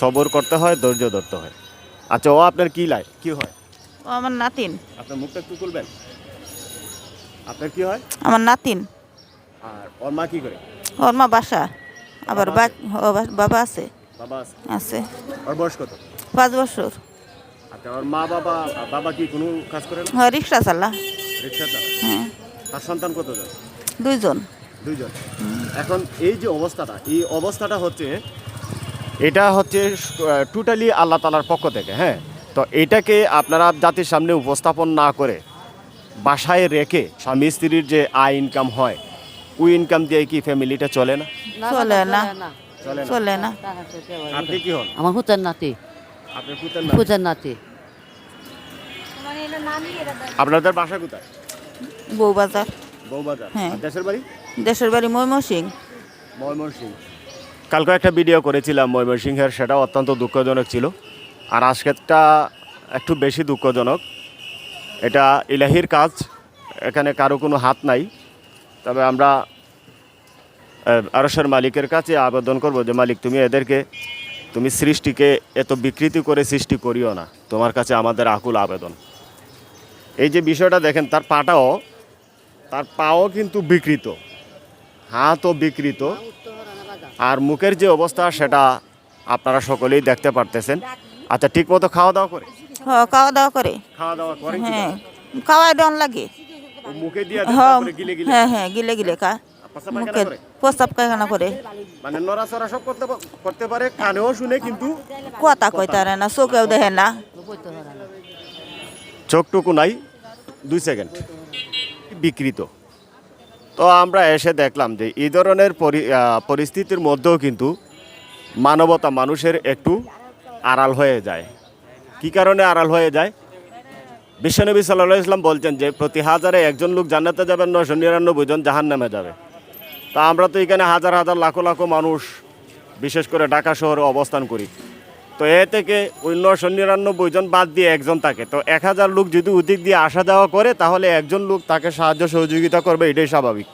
সবর করতে হয় ধৈর্য ধরতে হয়। আচ্ছা ও আপনার কি লাই? কি হয়? ও আমার নাতিন। আপনার মুখটা একটু খুলবেন আপনার কি হয়? আমার নাতিন। আর ওর মা কি করে? ওর মা বাসা। আবার বাবা আছে? বাবা আছে। আছে? ওর বয়স কত? পাঁচ বছর। আচ্ছা ওর মা বাবা বাবা কি কোনো কাজ করে না হ্যাঁ রিক্সা চালা। রিক্সা চালা? হ্যাঁ। তার সন্তান কতজন দুইজন। দুইজন। এখন এই যে অবস্থাটা এই অবস্থাটা হচ্ছে এটা হচ্ছে টোটালি আল্লাহ তালার পক্ষ থেকে হ্যাঁ? তো এটাকে আপনারা জাতির সামনে উপস্থাপন না করে বাসায় রেখে স্বামী স্ত্রীর যে আয় ইনকাম হয় ওই ইনকাম দিয়ে কি ফ্যামিলিটা চলে না? চলে না। চলে না। আপনি কি হন? আমার হুতের নাতি। আপনি হুতের নাতি? আপনাদের বাসা কোথায়? বউবাজার। বৌবাজার হ্যাঁ। দেশের বাড়ি? দেশের বাড়ি ময়মনসিং ময়মনসিং কালকে একটা ভিডিও করেছিলাম ময়মনসিংহের সেটা অত্যন্ত দুঃখজনক ছিল। আর আজকেরটা একটু বেশি দুঃখজনক। এটা ইলাহির কাজ, এখানে কারও কোনো হাত নাই। তবে আমরা আরসের মালিকের কাছে আবেদন করব যে, মালিক, তুমি এদেরকে, তুমি সৃষ্টিকে এত বিকৃতি করে সৃষ্টি করিও না। তোমার কাছে আমাদের আকুল আবেদন। এই যে বিষয়টা দেখেন, তার পাটাও, তার পাও কিন্তু বিকৃত। হাতও বিকৃত। আর মুখের যে অবস্থা সেটা আপনারা সকলেই দেখতে পারতেছেন। আচ্ছা ঠিক মতো খাওয়া দাওয়া করে? হ খাওয়া দাওয়া করে। খাওয়া দাওয়া করে হ্যাঁ খাওয়া ডন লাগে। মুখে দিয়ে হ্যাঁ গিলে গিলে। হ্যাঁ হ্যাঁ গিলে গিলে খা। মুখে প্রস্তাব পায়খানা করে? মানে নড়াচড়া সব করতে করতে পারে কানেও শুনে কিন্তু কথা কইতারে না চোখেও দেখে না। চোখটুকু নাই দুই সেকেন্ড। বিকৃত। তো আমরা এসে দেখলাম যে এই ধরনের পরি- পরিস্থিতির মধ্যেও কিন্তু মানবতা মানুষের একটু আড়াল হয়ে যায়। কি কারণে আড়াল হয়ে যায়? বিশ্বনবী সাল্লাহ ইসলাম বলছেন যে প্রতি হাজারে একজন লোক জান্নাতে যাবেন নশো নিরানব্বই জন জাহান নামে যাবে। তা আমরা তো এখানে হাজার হাজার লাখো লাখো মানুষ, বিশেষ করে ঢাকা শহরে অবস্থান করি। তো এ থেকে ওই নশো নিরানব্বই জন বাদ দিয়ে একজন থাকে তো এক হাজার লোক যদি ওদিক দিয়ে আসা যাওয়া করে, তাহলে একজন লোক তাকে সাহায্য সহযোগিতা করবে, এটাই স্বাভাবিক।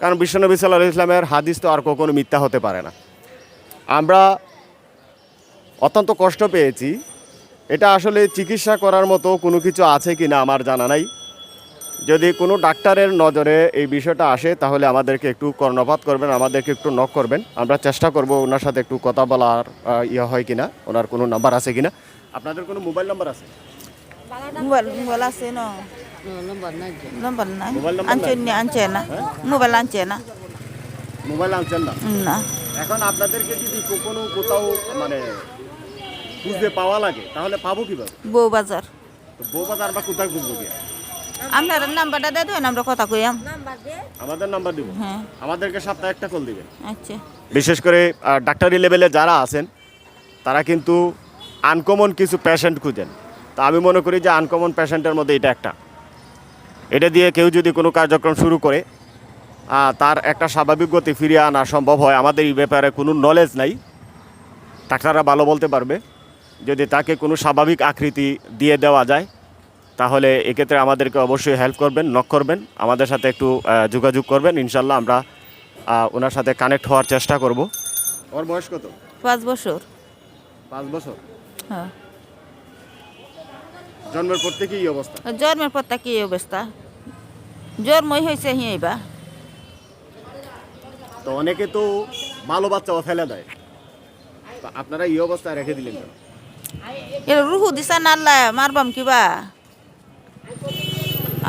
কারণ বিশ্বনবী সাল্লাহ ইসলামের হাদিস তো আর কখনো মিথ্যা হতে পারে না। আমরা অত্যন্ত কষ্ট পেয়েছি। এটা আসলে চিকিৎসা করার মতো কোনো কিছু আছে কি না আমার জানা নাই। যদি কোনো ডাক্তারের নজরে এই বিষয়টা আসে তাহলে আমাদেরকে একটু কর্ণপাত করবেন আমাদেরকে একটু নক করবেন। আমরা চেষ্টা করব ওনার সাথে একটু কথা বলার ইয়ে হয় কিনা ওনার কোনো নাম্বার আছে কিনা। আপনাদের কোনো মোবাইল নাম্বার আছে? মোবাইল মোবাইল আছে ন? নম্বর নাই নম্বর নাই। মোবাইল নাম্বার আনছে? না আনছে না। মোবাইল আনছে না। মোবাইল আনছেন না? না। এখন আপনাদেরকে যদি কো- কোনো কোথাও মানে পাওয়া লাগে তাহলে পাবো কীভাবে? তো বৌবাজার বা কোথায় খুঁজবো কি আপনার নাম্বারটা দিয়ে আমরা কথা কইয়াম আমাদের নাম্বার দিব? হ্যাঁ। আমাদেরকে সপ্তাহে একটা কল দিবেন। আচ্ছা। বিশেষ করে ডাক্তারি লেভেলে যারা আছেন তারা কিন্তু আনকমন কিছু পেশেন্ট খুঁজেন। তা আমি মনে করি যে আনকমন পেশেন্টের মধ্যে এটা একটা। এটা দিয়ে কেউ যদি কোনো কার্যক্রম শুরু করে তার একটা স্বাভাবিক গতি ফিরিয়ে আনা সম্ভব হয়। আমাদের এই ব্যাপারে কোনো নলেজ নাই। ডাক্তাররা ভালো বলতে পারবে। যদি তাকে কোনো স্বাভাবিক আকৃতি দিয়ে দেওয়া যায় তাহলে এক্ষেত্রে আমাদেরকে অবশ্যই হেল্প করবেন নক করবেন। আমাদের সাথে একটু যোগাযোগ করবেন। ইনশাল্লাহ আমরা ওনার সাথে কানেক্ট হওয়ার চেষ্টা করব। ওর বয়স কত? পাঁচ বছর। পাঁচ বছর? হ্যাঁ। জন্মের পর থেকেই এই অবস্থা? জন্মের পর কি অবস্থা। জন্মই হয়েছে হিঁবা তো অনেকে তো ভালো বাচ্চাও ফেলে দেয়। তো আপনারা এই অবস্থায় রেখে দিলেন কেন? রুহু দিছে না আল্লাহ মারবাম কিবা?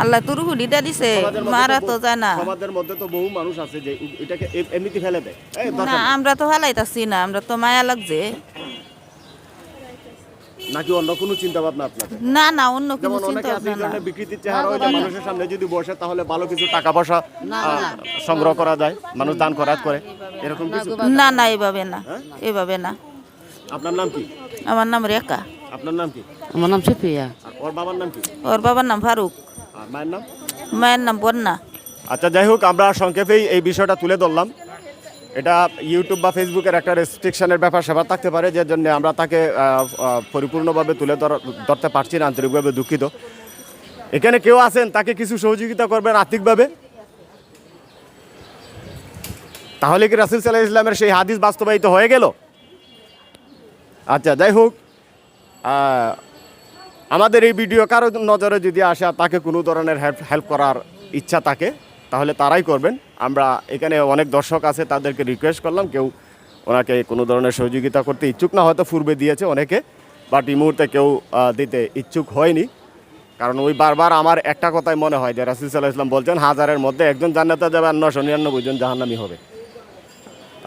আল্লাহ তো রুহু দিদা দিছে মারা তো তো বহু- যায় না সমাজের মধ্যে তো বহু মানুষ আছে যে এটাকে এমনিতে ফেলে দেয়। না আমরা তো হালাইতাছি না আমরা তো মায়া লাগছে। নাকি অন্য কোনো চিন্তা ভাবনা আপনাদের? না না অন্য কোনো চিন্তা ভাবনা না। বিকৃতির চেহারা হইলে মানুষের সামনে যদি বসে তাহলে ভালো কিছু টাকা পয়সা সংগ্রহ করা যায় মানুষ দান খরাত করে। এরকম কিছু? না না এভাবে না হ্যাঁ? এভাবে না। আপনার নাম কি? আমার নাম রেখা। আপনার নাম কি? আমার নাম আর ওর বাবার নাম কি? ওর বাবার নাম ফারুক। মায়ের নাম? মায়ের নাম বন্যা। আচ্ছা যাই হোক আমরা সংক্ষেপেই এই বিষয়টা তুলে ধরলাম। এটা ইউটিউব বা ফেসবুকের একটা রেস্ট্রিকশনের ব্যাপার সেবার থাকতে পারে যে জন্য আমরা তাকে পরিপূর্ণভাবে তুলে ধরা- ধরতে পারছি না আন্তরিকভাবে দুঃখিত। এখানে কেউ আছেন তাকে কিছু সহযোগিতা করবেন আর্থিকভাবে? তাহলে কি রাসুল সাল্লাহ ইসলামের সেই হাদিস বাস্তবায়িত হয়ে গেল? আচ্ছা যাই হোক আমাদের এই ভিডিও কারও নজরে যদি আসে তাকে কোনো ধরনের হেল্প হেল্প করার ইচ্ছা থাকে, তাহলে তারাই করবেন। আমরা এখানে অনেক দর্শক আছে, তাদেরকে রিকোয়েস্ট করলাম, কেউ ওনাকে কোনো ধরনের সহযোগিতা করতে ইচ্ছুক না, হয়তো পূর্বে দিয়েছে অনেকে বাট এই মুহূর্তে কেউ দিতে ইচ্ছুক হয়নি। কারণ ওই বারবার আমার একটা কথাই মনে হয়, যে রাসুল সাল্লাহ ইসলাম বলছেন, হাজারের মধ্যে একজন জান্নাতে যাবে আর নশো নিরানব্বই জন জাহান্নামি হবে।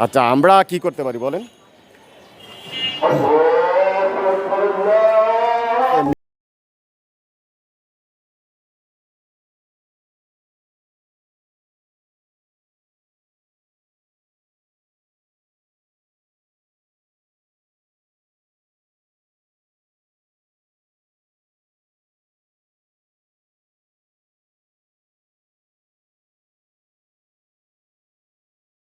আচ্ছা আমরা কি করতে পারি বলেন?